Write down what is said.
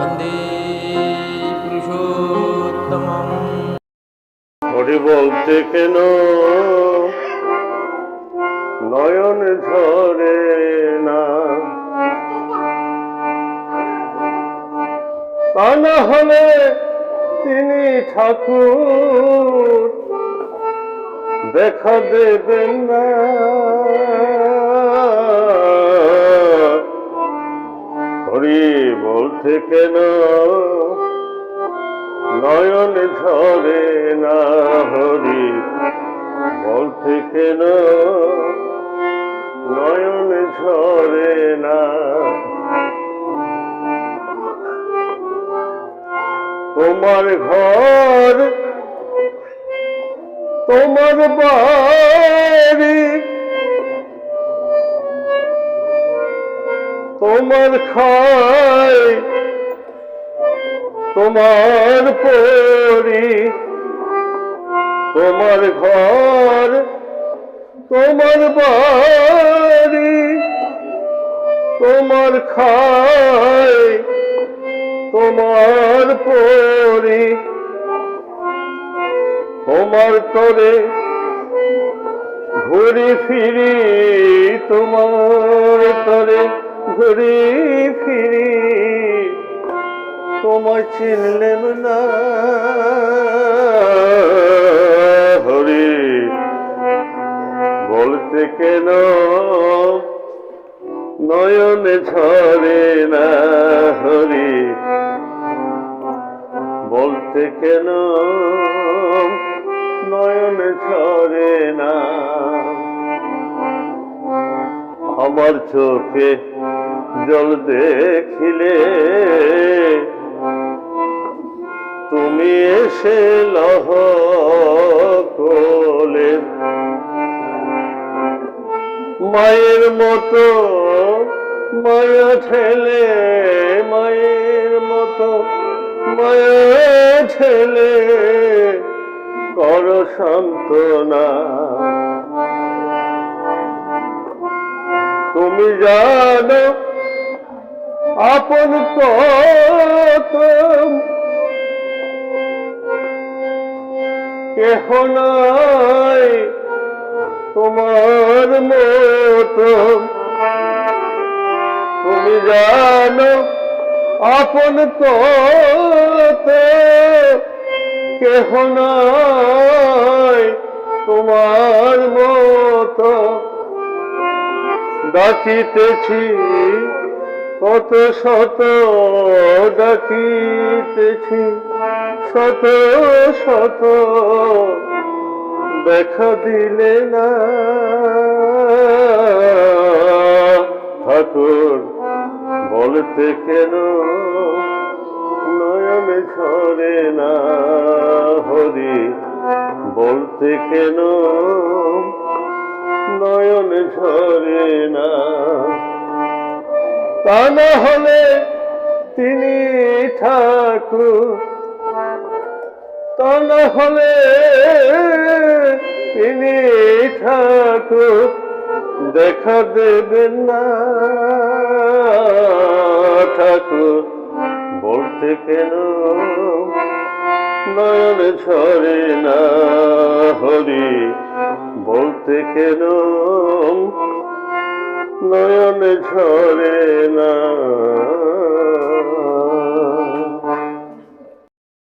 वन्दे पुरुषोत्तमम् হরি বলতে কেন নয়ন ঝরে না তা না হলে তিনি ঠাকুর দেখা দেবেন না বলতে কেন নয়ন ঝরে না হরি। বলতে কেন নয়ন ঝরে না। তোমার ঘর, তোমার বাড়ি তোমার খায়, তোমার পরি, তোমার ঘর, তোমার বাড়ি, তোমার খায়, তোমার পরি, তোমার তরে ঘুরি ফিরি তোমার তরে। ঘুরি ফিরি, তোমায় চিনলেম না। হরি বলতে কেন নয়ন ঝরে না? হরি বলতে কেন নয়ন ঝরে না? আমার চোখে জল দেখিলে তুমি এসে লহ কোলে। মায়ের মতো মায়া ঠেলে, মায়ের মতো মায়া ঠেলে কর সান্ত্বনা। তুমি জানো আপন কেহ নাই তোমার মতো। তুমি জানো আপন কত কেহ নাই তোমার মত। ডাকিতেছি কত শত ডাকিতেছি, শত শত দেখা দিলে না। ঠাকুর, বলতে কেন নয়ন ঝরে না? হরি, বলতে কেন নয়ন ঝরে না? তা না হলে তিনি ঠাকুর। তা না হলে তিনি ঠাকুর। দেখা দেবেন না ঠাকুর। বলতে কেন নয়ন ঝরে না হরি বলতে কেন নয়ন ঝরে না।